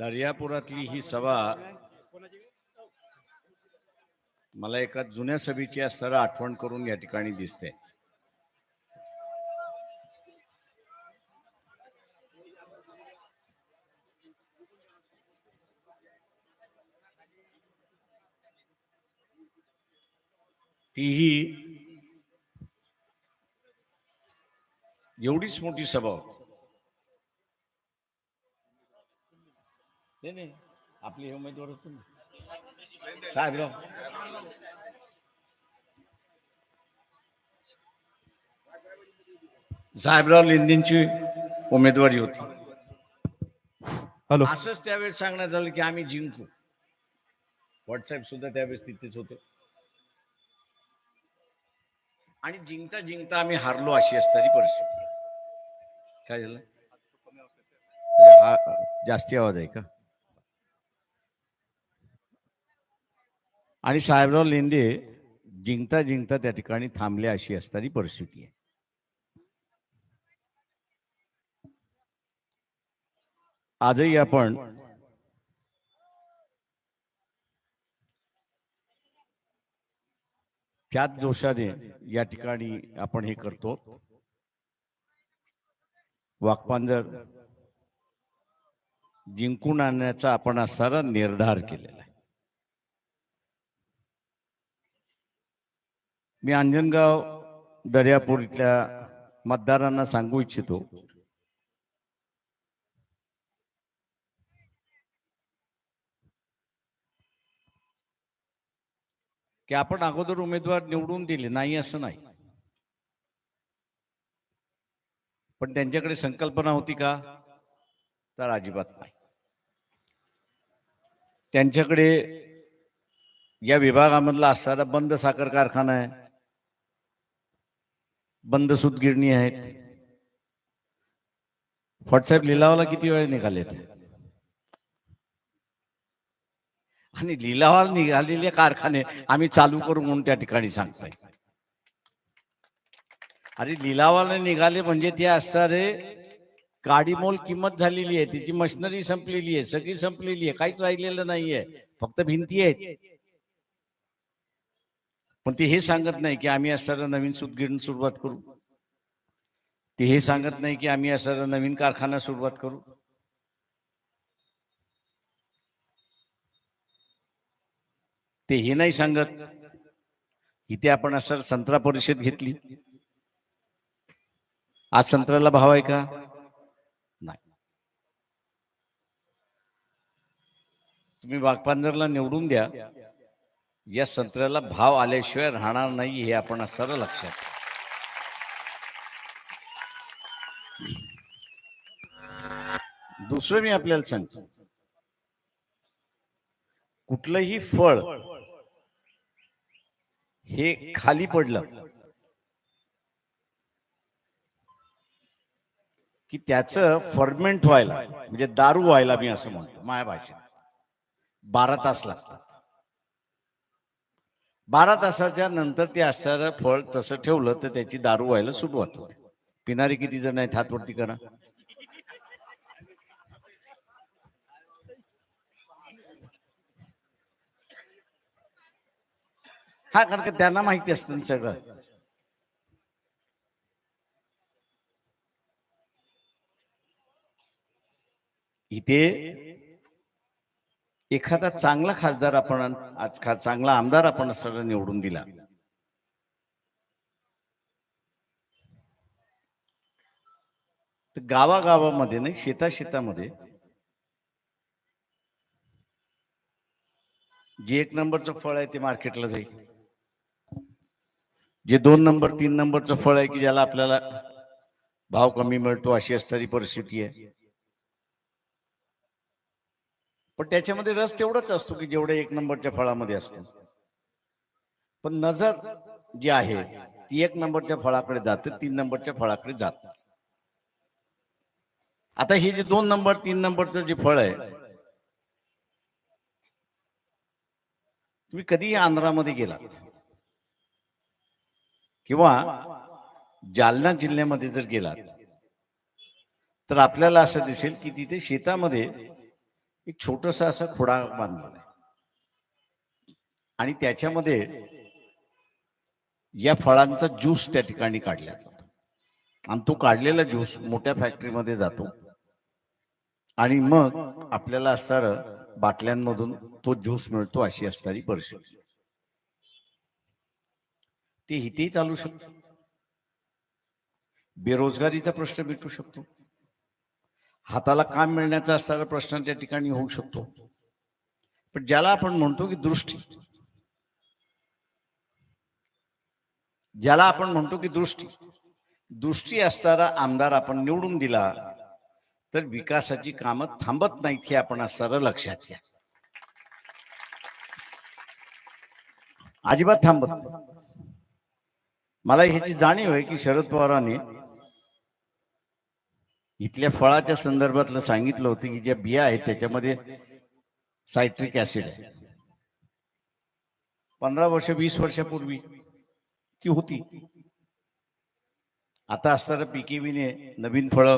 दर्यापुरातली ही सभा मला एका जुन्या सभेची सर आठवण करून या ठिकाणी दिसते. तीही एवढीच मोठी सभा होती. नाही नाही. आपले हे उमेदवार होते ना. साहेबराव साहेबराव लेंदेंची उमेदवारी होती. हॅलो. असंच त्यावेळेस सांगण्यात आलं की आम्ही जिंकू. व्हॉट्सअप सुद्धा त्यावेळेस तिथेच होते. आणि जिंकता जिंकता आम्ही हारलो अशी असणारी परिस्थिती. काय झालं? हा जास्ती आवाज आहे का? आणि साहेबराव लेंदे जिंकता जिंकता त्या ठिकाणी थांबले अशी असणारी परिस्थिती आहे. आजही आपण त्याच जोशाने या ठिकाणी आपण हे करतो. वाकपांजर जिंकून आणण्याचा आपण असणारा निर्धार केलेला आहे. मी अंजनगाव दर्यापूर इथल्या मतदारांना सांगू इच्छितो. की आपण अगोदर उमेदवार निवडून दिले नाही असं नाही. पण त्यांच्याकडे संकल्पना होती का? तर अजिबात नाही. त्यांच्याकडे या विभागामधला असणारा बंद साखर कारखाना आहे. बंद सूतगिरणी आहेत. व्हॉट्सअप लिलावाला किती वेळ निघालेत? आणि लिलावाला निघालेले कारखाने आम्ही चालू करू म्हणून त्या ठिकाणी सांगताय. अरे लिलावाला निघाले म्हणजे ते असणारे गाडीमोल किंमत झालेली आहे तिची मशिनरी संपलेली आहे सगळी संपलेली आहे काहीच राहिलेलं नाहीये फक्त भिंती आहेत. पण ते हे सांगत नाही की आम्ही असणारा नवीन सुतगिरण सुरुवात करू. ते हे सांगत नाही की आम्ही असणारा नवीन कारखाना सुरुवात करू. ते हे नाही सांगत इथे आपण असं संत्रा परिषद घेतली. आज संत्र्याला भाव आहे का? नाही. तुम्ही वाघपांजरला निवडून द्या. या संत्र्याला भाव आल्याशिवाय राहणार नाही हे आपण सरळ लक्षात दुसरं मी आपल्याला सांगतो. कुठलंही फळ हे खाली पडलं की त्याचं फर्मेंट व्हायला म्हणजे दारू व्हायला मी असं म्हणतो माया भाषेत. बारा तास लागतात. बारा तासाच्या नंतर ते असणारं फळ तसं ठेवलं तर त्याची दारू व्हायला सुरुवात होते. पिणारे किती जण आहेत? हातवरती करा. हा कारण का त्यांना माहिती असतं सगळं. इथे एखादा चांगला खासदार आपण आज खा चांगला आमदार आपण सगळं निवडून दिला. तर गावागावामध्ये नाही शेता शेतामध्ये जे एक नंबरचं फळ आहे ते मार्केटला जाईल. जे दोन नंबर तीन नंबरचं फळ आहे की ज्याला आपल्याला भाव कमी मिळतो अशी असणारी परिस्थिती आहे. पण त्याच्यामध्ये रस तेवढाच असतो की जेवढे एक नंबरच्या फळामध्ये असतो. पण नजर जी आहे ती एक नंबरच्या फळाकडे जाते तीन नंबरच्या फळाकडे जात. आता हे जे दोन नंबर तीन नंबरचं जे फळ आहे तुम्ही कधीही आंध्रामध्ये गेलात किंवा जालना जिल्ह्यामध्ये जर गेलात तर आपल्याला असं दिसेल की तिथे शेतामध्ये एक छोटस असा खुडा बांधलेला आहे. आणि त्याच्यामध्ये या फळांचा ज्यूस त्या ठिकाणी काढला जातो आणि तो काढलेला ज्यूस मोठ्या फॅक्टरीमध्ये जातो. आणि मग आपल्याला असणार बाटल्यांमधून तो ज्यूस मिळतो अशी असणारी परिस्थिती. ते इथेही चालू शकतो. बेरोजगारीचा प्रश्न मिटू शकतो. हाताला काम मिळण्याचा असणारा प्रश्न त्या ठिकाणी होऊ शकतो. पण ज्याला आपण म्हणतो की दृष्टी ज्याला आपण म्हणतो की दृष्टी दृष्टी असणारा आमदार आपण निवडून दिला तर विकासाची कामं थांबत नाहीत हे आपण असणारं लक्षात घ्या. अजिबात थांबत मला ह्याची जाणीव आहे की शरद पवारांनी इथल्या फळाच्या संदर्भातलं सांगितलं होतं की ज्या बिया आहेत त्याच्यामध्ये सायट्रिक ऍसिड आहे. पंधरा वर्ष वीस वर्षापूर्वी ती होती. आता असताना पिकेवीने नवीन फळ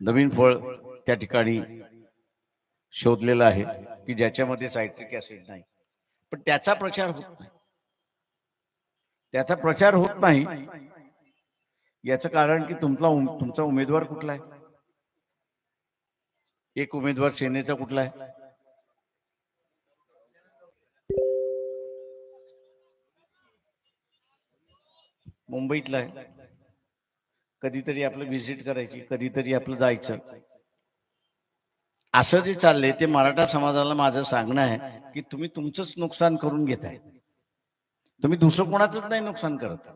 नवीन फळ त्या ठिकाणी शोधलेलं आहे की ज्याच्यामध्ये सायट्रिक ऍसिड नाही. पण त्याचा प्रचार होत नाही. त्याचा प्रचार होत नाही याचं कारण की तुमचा तुमचा उमेदवार कुठला आहे? एक उमेदवार सेनेचा कुठला आहे? मुंबईतला आहे. कधीतरी आपलं व्हिजिट करायची कधीतरी आपलं जायचं. असं जे चाललंय ते मराठा समाजाला माझं सांगणं आहे की तुम्ही तुमचंच नुकसान करून घेताय. तुम्ही दुसरं कोणाचंच नाही नुकसान करत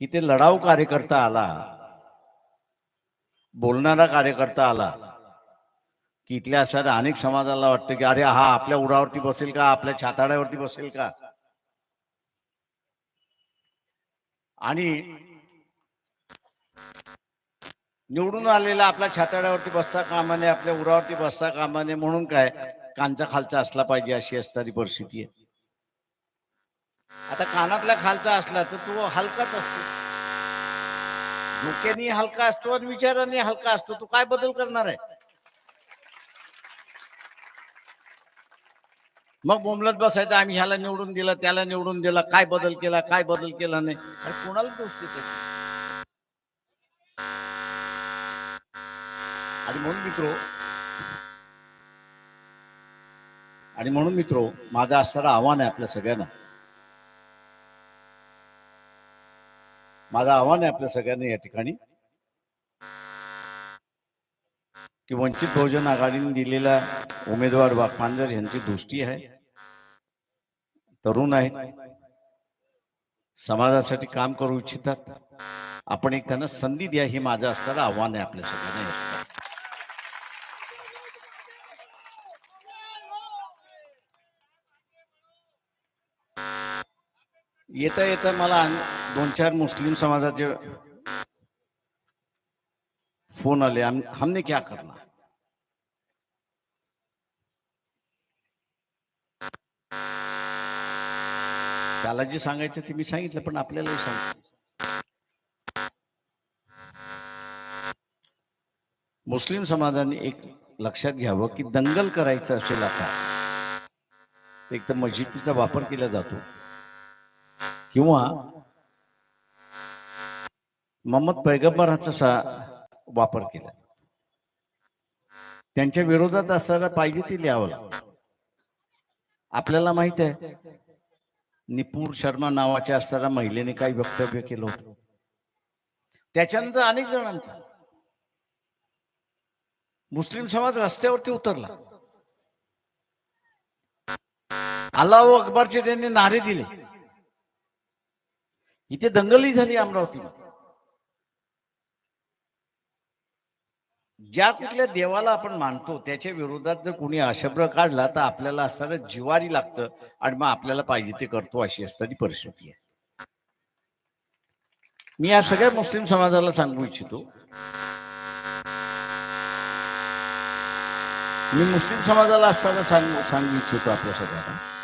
इथे लढाऊ कार्यकर्ता आला बोलणारा कार्यकर्ता आला की इथल्या अशा अनेक समाजाला वाटतं की अरे हा आपल्या उरावरती बसेल का? आपल्या छाताड्यावरती बसेल का? आणि निवडून आलेला आपल्या छाताड्यावरती बसता कामाने आपल्या उरावरती बसता कामाने म्हणून काय कांचा खालचा असला पाहिजे अशी असणारी परिस्थिती आहे. आता कानातला खालचा असला तर तो हलकाच असतो. डोक्याने हलका असतो आणि विचाराने हलका असतो. तो काय बदल करणार आहे? मग बोमलत बसायचं आम्ही ह्याला निवडून दिला त्याला निवडून दिला काय बदल केला काय बदल केला नाही? अरे कोणाला दोष देत? आणि म्हणून मित्रो आणि म्हणून मित्रो माझं असणारं आव्हान आहे आपल्या सगळ्यांना. माझं आव्हान आहे आपल्या सगळ्यांना या ठिकाणी. की वंचित बहुजन आघाडीने दिलेला उमेदवार वाकपांजर यांची दृष्टी आहे. तरुण आहेत. समाजासाठी काम करू इच्छितात. आपण एक त्यांना संधी द्या हे माझं असताना आव्हान आहे आपल्या सगळ्यांना येता येता मला दोन चार मुस्लिम समाजाचे फोन आले हम हमने क्या करना? त्याला जे सांगायचं ते मी सांगितलं पण आपल्यालाही सांग मुस्लिम समाजाने एक लक्षात घ्यावं की दंगल करायचं असेल आता एक तर मस्जिदीचा वापर केला जातो. किंवा मोहम्मद पैगंबराचा सा- वापर केला. त्यांच्या विरोधात असायला पाहिजे ते लिहावं आपल्याला माहीत आहे निपूर शर्मा नावाच्या असताना महिलेने काही वक्तव्य केलं होतं. त्याच्यानंतर अनेक जणांचा. मुस्लिम समाज रस्त्यावरती उतरला. अल्लाह अकबरचे त्यांनी नारे दिले. इथे दंगली झाली अमरावतीमध्ये ज्या कुठल्या देवाला आपण मानतो त्याच्या विरोधात जर कोणी अशब्र काढला तर आपल्याला असताना जिवारी लागतं आणि मग आपल्याला पाहिजे ते करतो अशी असणारी परिस्थिती आहे. मी या सगळ्या मुस्लिम समाजाला सांगू इच्छितो. मी मुस्लिम समाजाला असताना सांगू सांगू इच्छितो आपल्या सगळ्यांना.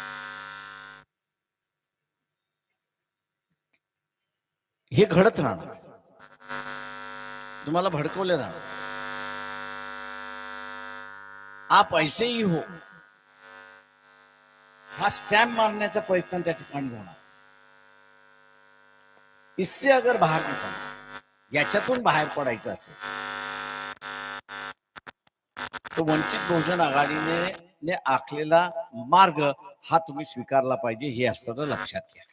हे घडत राहणार. तुम्हाला भडकवले राहणार. आप ऐसे ही हो. हा स्टॅम्प मारण्याचा प्रयत्न त्या ठिकाणी होणार. इससे अगर बाहेर निघाल याच्यातून बाहेर पडायचं असेल तो वंचित बहुजन आघाडीने ने आखलेला मार्ग हा तुम्ही स्वीकारला पाहिजे हे असताना लक्षात घ्या.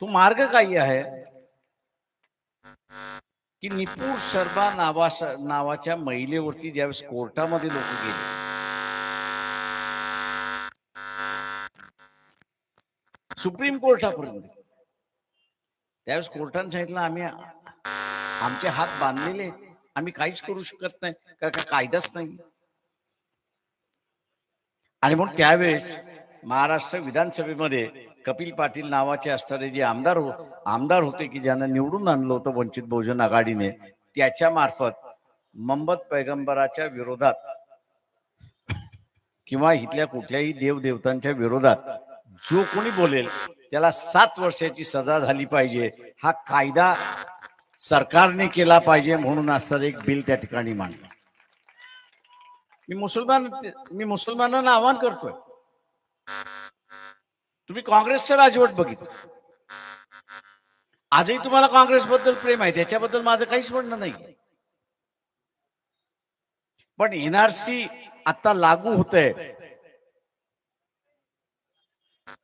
तो मार्ग काही आहे? की निपूर शर्मा नावा नावाच्या महिलेवरती ज्यावेळेस कोर्टामध्ये लोक गेले. सुप्रीम कोर्टापर्यंत. त्यावेळेस कोर्टाने सांगितलं आम्ही आमचे हात बांधलेले आम्ही काहीच करू शकत नाही कारण का कायदाच नाही. आणि म्हणून त्यावेळेस महाराष्ट्र विधानसभेमध्ये कपिल पाटील नावाचे असणारे जे आमदार हो आमदार होते की ज्यांना निवडून आणलं होतं वंचित बहुजन आघाडीने त्याच्या मार्फत मंबत पैगंबराच्या विरोधात किंवा इथल्या कुठल्याही देवदेवतांच्या विरोधात जो कोणी बोलेल त्याला सात वर्षाची सजा झाली पाहिजे. हा कायदा सरकारने केला पाहिजे म्हणून असं एक बिल त्या ठिकाणी मांडलं. मी मुसलमान मी मुसलमानांना आवाहन करतोय. तुम्ही काँग्रेसचं राजवट बघितलं. आजही तुम्हाला काँग्रेसबद्दल प्रेम आहे त्याच्याबद्दल माझं काहीच म्हणणं नाही. पण एनआरसी आता लागू होत आहे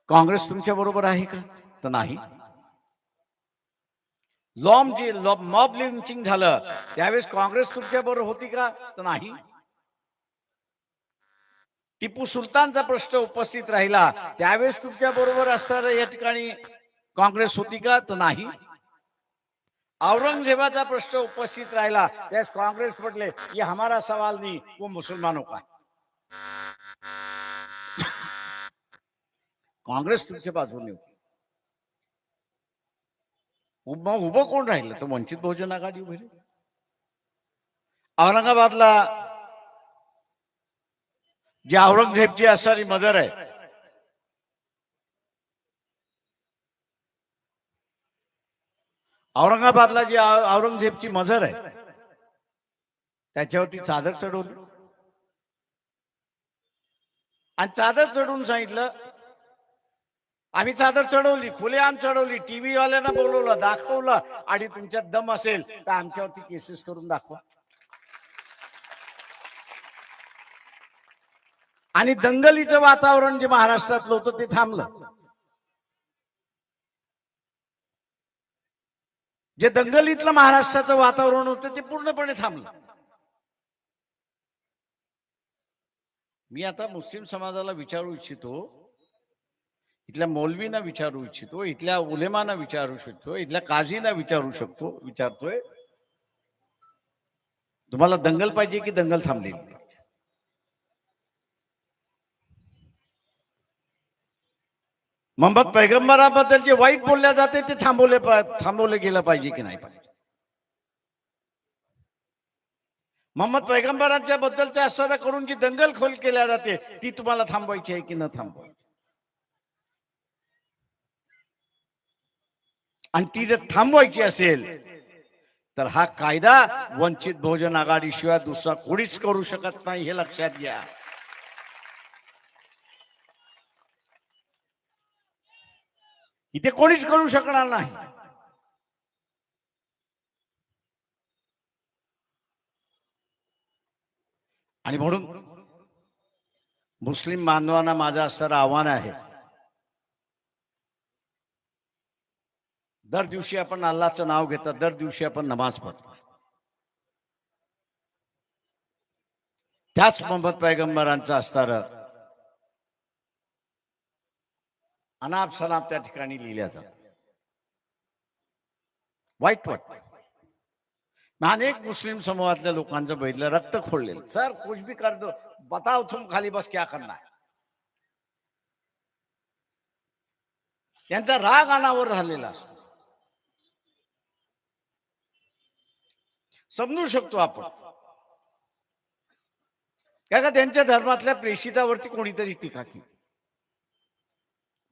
काँग्रेस तुमच्या बरोबर आहे का? तर नाही. लॉम जे म्हणजे मॉब लिंचिंग झालं. त्यावेळेस काँग्रेस तुमच्या बरोबर होती का? तर नाही. टिपू सुलतानचा प्रश्न उपस्थित राहिला. त्यावेळेस तुमच्या बरोबर असणार या ठिकाणी काँग्रेस होती का? तर नाही. औरंगजेबाचा प्रश्न उपस्थित राहिला. त्यास काँग्रेस म्हटले ये हमारा सवाल नाही वो मुसलमानों का काँग्रेस तुमच्या बाजूने होती. उभं उभं कोण राहिलं? तर वंचित बहुजन आघाडी उभी औरंगाबादला जी औरंगजेबची असणारी मदर आहे. औरंगाबादला जी औरंगजेबची मजर आहे त्याच्यावरती चादर चढवली आणि चादर चढवून सांगितलं आम्ही चादर चढवली खुलेआम चढवली टीव्ही वाल्यांना बोलवलं दाखवलं आणि तुमच्यात दम असेल तर आमच्यावरती केसेस करून दाखवा. आणि दंगलीचं वातावरण जे महाराष्ट्रातलं होतं ते थांबलं. जे दंगलीतलं महाराष्ट्राचं वातावरण होतं ते पूर्णपणे थांबलं. मी आता मुस्लिम समाजाला विचारू इच्छितो. इथल्या मौलवींना विचारू इच्छितो इथल्या उलेमाना विचारू शकतो इथल्या काझीना विचारू शकतो विचारतोय. तुम्हाला दंगल पाहिजे की दंगल थांबलेली पाहिजे? मोहम्मद पैगंबराबद्दल जे वाईट बोलल्या जाते ते थांबवले थांबवले गेलं पाहिजे की नाही? पाहिजे मोहम्मद पैगंबरांच्या बद्दलच्या असणारा करून जी दंगल खोल केल्या जाते ती तुम्हाला थांबवायची आहे की न थांबवायची? आणि ती जर थांबवायची असेल तर हा कायदा वंचित बहुजन आघाडीशिवाय दुसरा कोणीच करू शकत नाही हे लक्षात घ्या. इथे कोणीच करू शकणार नाही. आणि म्हणून मुस्लिम बांधवांना माझं असणारं आव्हान आहे. दर दिवशी आपण अल्लाचं नाव घेतात दर दिवशी आपण नमाज पडतो त्याच मोहम्मद पैगंबरांचं असणार अनाप सनाप त्या ठिकाणी लिहिल्या जात वाईट वाटत अनेक मुस्लिम समूहातल्या लोकांचं बघितलं रक्त खोडलेलं सर कुछ भी कर दो. बताओ तुम खाली बस क्या करना है? त्यांचा राग अनावर राहिलेला असतो. समजू शकतो आपण. काय का त्यांच्या धर्मातल्या प्रेषितावरती कोणीतरी टीका केली.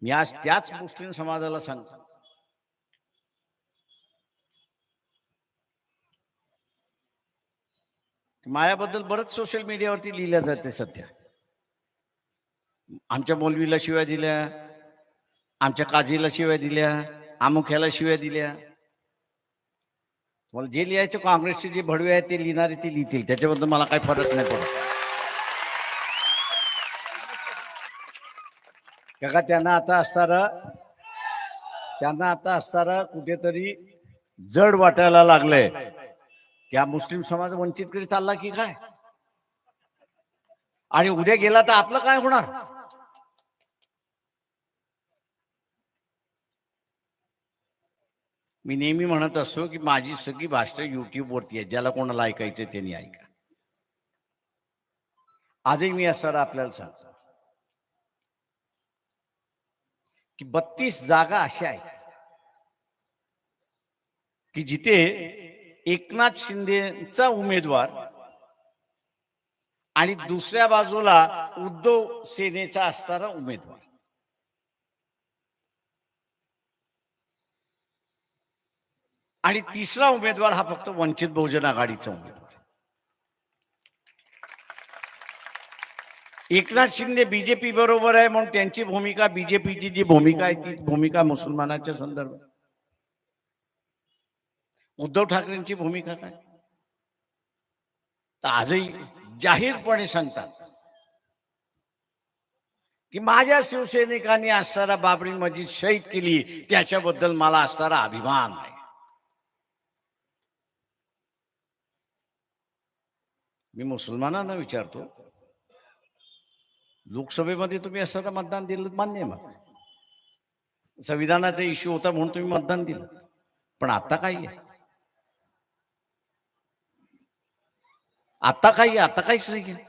मी आज त्याच मुस्लिम समाजाला सांगतो. मायाबद्दल बरंच सोशल मीडियावरती लिहिलं जाते सध्या. आमच्या मौलवीला शिव्या दिल्या आमच्या काजीला शिव्या दिल्या अमुख्याला शिव्या दिल्या. मला जे लिहायचं काँग्रेसचे जे भडवे आहेत ते लिहिणारे ते लिहितील त्याच्याबद्दल मला काही फरक नाही पडत. का त्यांना आता असताना त्यांना आता असताना कुठेतरी जड वाटायला लागलंय. की हा मुस्लिम समाज वंचितकडे चालला की काय? आणि उद्या गेला तर आपलं काय होणार? मी नेहमी म्हणत असतो की माझी सगळी भाषा युट्यूब वरती आहे. ज्याला कोणाला ऐकायचं त्यांनी ऐका. आजही मी असणार आपल्याला सांगतो. की बत्तीस जागा अशा आहेत. की जिथे एकनाथ शिंदेचा उमेदवार आणि दुसऱ्या बाजूला उद्धव सेनेचा असणारा उमेदवार. आणि तिसरा उमेदवार हा फक्त वंचित बहुजन आघाडीचा उमेदवार. एकनाथ शिंदे बीजेपी बरोबर आहे म्हणून त्यांची भूमिका बीजेपीची जी भूमिका आहे ती भूमिका मुसलमानाच्या संदर्भात. उद्धव ठाकरेंची भूमिका काय? तर आजही जाहीरपणे सांगतात की माझ्या शिवसैनिकांनी असणारा बाबरी मस्जिद शहीद केली त्याच्याबद्दल मला असणारा अभिमान आहे. मी मुसलमानांना विचारतो लोकसभेमध्ये तुम्ही असं मतदान दिलं मान्य आहे मला. संविधानाचा इश्यू होता म्हणून तुम्ही मतदान दिलं. पण आता काय आहे. आता काही आता काहीच नाही आहे.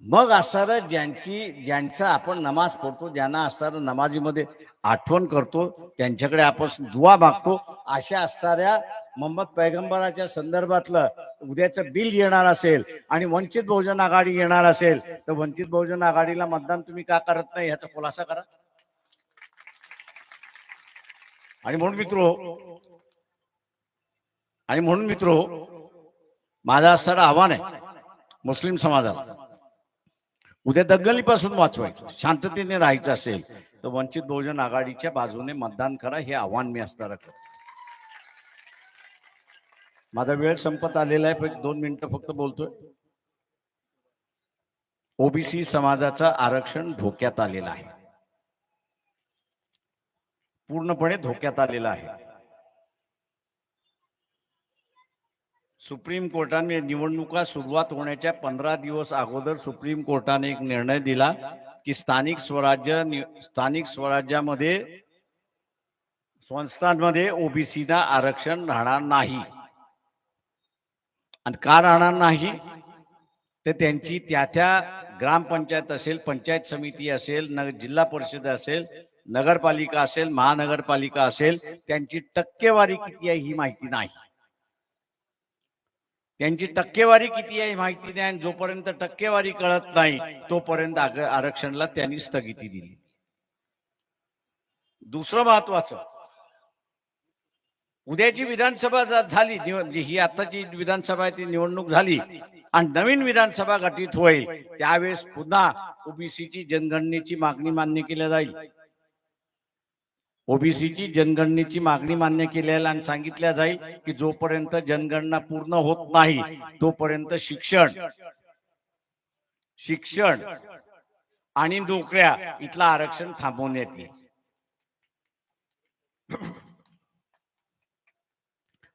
मग असणारं ज्यांची ज्यांचा आपण नमाज पडतो ज्यांना असणारं नमाजीमध्ये आठवण करतो त्यांच्याकडे आपण दुवा मागतो अशा असणाऱ्या मोहम्मद पैगंबराच्या संदर्भातलं उद्याचं बिल येणार असेल आणि वंचित बहुजन आघाडी येणार असेल तर वंचित बहुजन आघाडीला मतदान तुम्ही का करत नाही ह्याचा खुलासा करा. आणि म्हणून मित्र आणि म्हणून मित्र माझा असणारं आव्हान आहे मुस्लिम समाजाला. उद्या दंगलीपासून वाचवायचं शांततेने राहायचं असेल तर वंचित बहुजन आघाडीच्या बाजूने मतदान करा हे आव्हान मी असणार करतो. माझा वेळ संपत आलेला आहे पण दोन मिनिटं फक्त बोलतोय. ओबीसी समाजाचं आरक्षण धोक्यात आलेलं आहे. पूर्णपणे धोक्यात आलेलं आहे. सुप्रीम कोर्टाने निवडणुका सुरुवात होण्याच्या पंधरा दिवस अगोदर सुप्रीम कोर्टाने एक निर्णय दिला की स्थानिक स्वराज्य स्थानिक स्वराज्यामध्ये संस्थांमध्ये ओबीसीना आरक्षण राहणार नाही. आणि का राहणार नाही? तर त्यांची त्या त्या ग्रामपंचायत असेल पंचायत समिती असेल न जिल्हा परिषद असेल नगरपालिका असेल महानगरपालिका असेल त्यांची टक्केवारी किती आहे ही माहिती नाही. त्यांची टक्केवारी किती आहे ही माहिती नाही आणि जोपर्यंत टक्केवारी कळत नाही तोपर्यंत आरक्षणला त्यांनी स्थगिती दिली. दुसरं महत्वाचं उद्याची विधानसभा झाली म्हणजे ही आताची विधानसभा आहे ती निवडणूक झाली आणि नवीन विधानसभा गठीत होईल त्यावेळेस पुन्हा ओबीसीची जनगणनेची मागणी मान्य केल्या जाईल. ओबीसीची जनगणनेची मागणी मान्य केलेल्या आणि सांगितल्या जाईल की जोपर्यंत जनगणना पूर्ण होत नाही तोपर्यंत शिक्षण शिक्षण आणि नोकऱ्या इथलं आरक्षण थांबवण्यात येईल.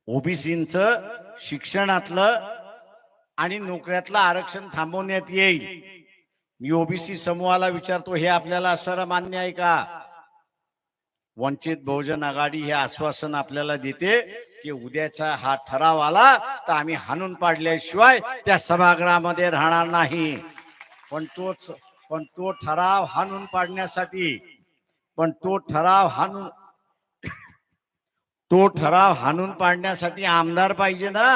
ओबीसींच शिक्षणातलं आणि नोकऱ्यातलं आरक्षण थांबवण्यात येईल. मी ओबीसी समूहाला विचारतो हे आपल्याला सर मान्य आहे का? वंचित बहुजन आघाडी हे आश्वासन आपल्याला देते की उद्याचा हा ठराव आला तर आम्ही हाणून पाडल्याशिवाय त्या सभागृहामध्ये राहणार नाही. पण तोच पण तो ठराव हाणून पाडण्यासाठी पण तो ठराव हाणून तो ठराव हाणून पाडण्यासाठी आमदार पाहिजे ना.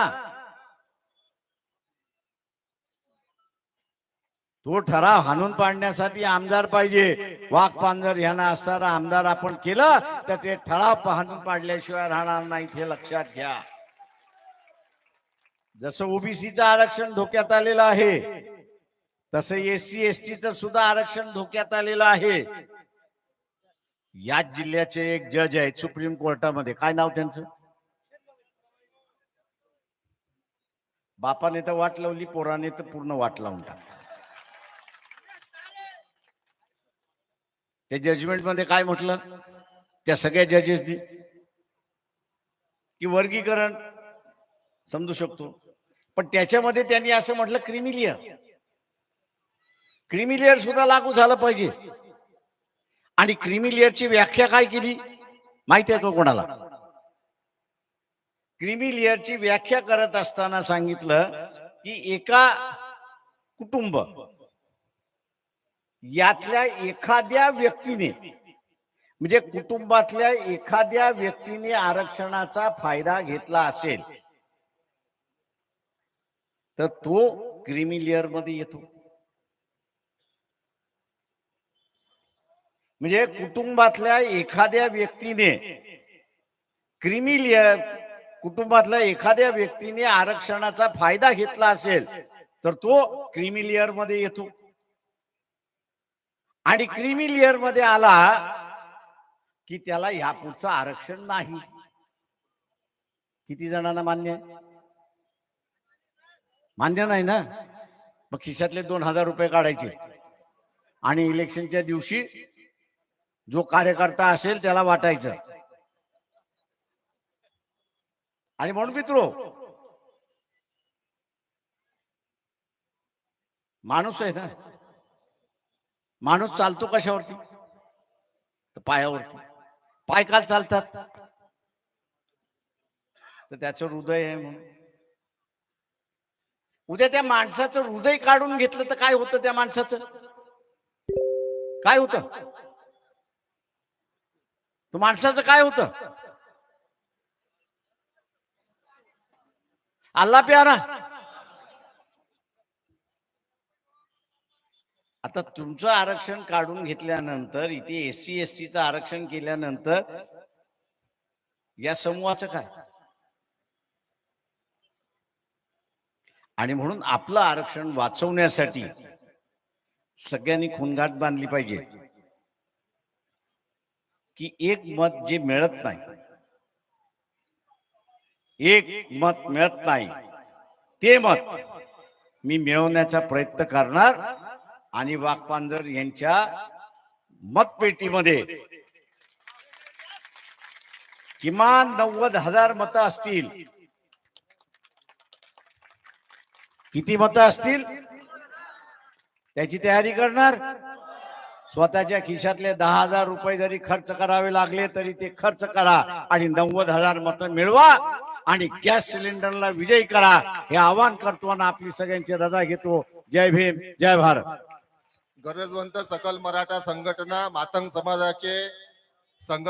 तो ठराव हाणून पाडण्यासाठी आमदार पाहिजे. वाघ पांजर यांना असणारा आमदार आपण केलं तर ते ठराव हाणून पाडल्याशिवाय राहणार नाही हे लक्षात घ्या. जसं ओबीसीचं आरक्षण धोक्यात आलेलं आहे तसं एससी एसटीचं सुद्धा आरक्षण धोक्यात आलेलं आहे. याच जिल्ह्याचे एक जज आहेत सुप्रीम कोर्टामध्ये. काय नाव त्यांचं? बापाने तर वाट लावली पोराने तर पूर्ण वाट लावून टाकली. त्या जजमेंटमध्ये काय म्हटलं? त्या सगळ्या जजेसनी की वर्गीकरण समजू शकतो. पण त्याच्यामध्ये त्यांनी असं म्हटलं क्रिमिलियर क्रिमिलियर सुद्धा लागू झालं पाहिजे. आणि क्रिमिलियरची व्याख्या काय केली? माहिती आहे का कोणाला? क्रिमिलियरची व्याख्या करत असताना सांगितलं की एका कुटुंब यातल्या एखाद्या व्यक्तीने म्हणजे कुटुंबातल्या एखाद्या व्यक्तीने आरक्षणाचा फायदा घेतला असेल तर तो क्रिमिलियरमध्ये येतो. म्हणजे कुटुंबातल्या एखाद्या व्यक्तीने क्रिमिलियर कुटुंबातल्या एखाद्या व्यक्तीने आरक्षणाचा फायदा घेतला असेल तर तो क्रिमिलियरमध्ये येतो. आणि क्रिमिलियरमध्ये आला की त्याला यापुढचं आरक्षण नाही. किती जणांना मान्य आहे? मान्य नाही ना? मग खिशातले दोन हजार रुपये काढायचे. आणि इलेक्शनच्या दिवशी जो कार्यकर्ता असेल त्याला वाटायचं. आणि म्हणून मित्रो माणूस आहे ना. माणूस चालतो कशावरती? पायावरती. पाय काल चालतात. तर त्याचं हृदय आहे म्हणून. उद्या त्या माणसाचं हृदय काढून घेतलं तर काय होतं त्या माणसाचं? काय होतं? तो माणसाचं काय होतं? अल्ला प्यारा. आता तुमचं आरक्षण काढून घेतल्यानंतर इथे एस टी एस टीचं आरक्षण केल्यानंतर या समूहाचं काय? आणि म्हणून आपलं आरक्षण वाचवण्यासाठी सगळ्यांनी खुनगाट बांधली पाहिजे. की एक मत जे मिळत नाही. एक मत मिळत नाही. ते मत मी मिळवण्याचा प्रयत्न करणार आणि वाघपांजर यांच्या मतपेटीमध्ये किमान नव्वद हजार मतं असतील. किती मतं असतील? त्याची तयारी करणार? स्वतःच्या खिशातले दहा हजार रुपये जरी खर्च करावे लागले तरी ते खर्च करा आणि नव्वद हजार मतं मिळवा आणि गॅस सिलेंडरला विजयी करा. हे आवाहन करतो आणि आपली सगळ्यांची रजा घेतो. जय भीम जय भारत. गरजवंत सकल मराठा संघटना मातंग समाजाचे संघट